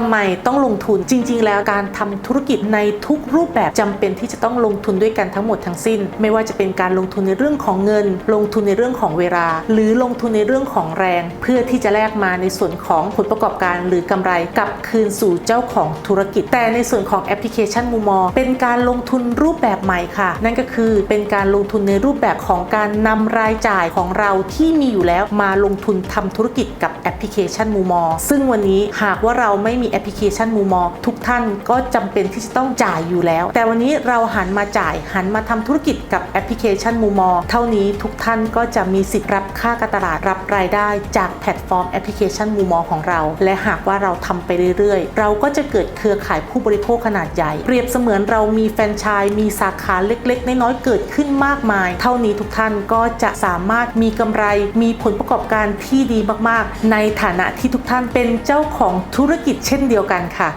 ทำไมต้องลงทุนจริง ๆ แล้วการทำธุรกิจในทุกรูปแบบจำเป็นที่จะต้องลงทุนด้วยกันทั้งหมดทั้งสิ้น ไม่ว่าจะเป็นการลงทุนในเรื่องของเงิน ลงทุนในเรื่องของเวลา หรือลงทุนในเรื่องของแรง เพื่อที่จะแลกมาในส่วนของผลประกอบการหรือกำไรกลับคืนสู่เจ้าของธุรกิจ แต่ในส่วนของแอปพลิเคชันมูมอเป็นการลงทุนรูปแบบใหม่ค่ะ นั่นก็คือเป็นการลงทุนในรูปแบบของการนำรายจ่ายของเราที่มีอยู่แล้วมาลงทุนทำธุรกิจกับแอปพลิเคชันมูมอซึ่งวันนี้หากว่าเราไม่มีแอปพลิเคชันมูมอทุกท่านก็จำเป็นที่จะต้องจ่ายอยู่แล้ว แต่วันนี้เราหันมาจ่ายหันมาทำธุรกิจกับแอปพลิเคชันมูมอเท่านี้ทุกท่านก็จะมีสิทธิ์รับค่าการตลาดรับรายได้ จากแพลตฟอร์มแอปพลิเคชันมูมอของเรา และหากว่าเราทำไปเรื่อยๆ เราก็จะเกิดเครือข่ายผู้บริโภคขนาดใหญ่ เปรียบเสมือนเรามีแฟรนไชส์มีสาขาเล็กๆ น้อยๆเกิดขึ้นมากมาย เท่านี้ทุกท่านก็จะสามารถมีกำไร มีผลประกอบการที่ดีมากๆ ในฐานะที่ทุกท่านเป็นเจ้าของธุรกิจเช่นเดียวกันค่ะ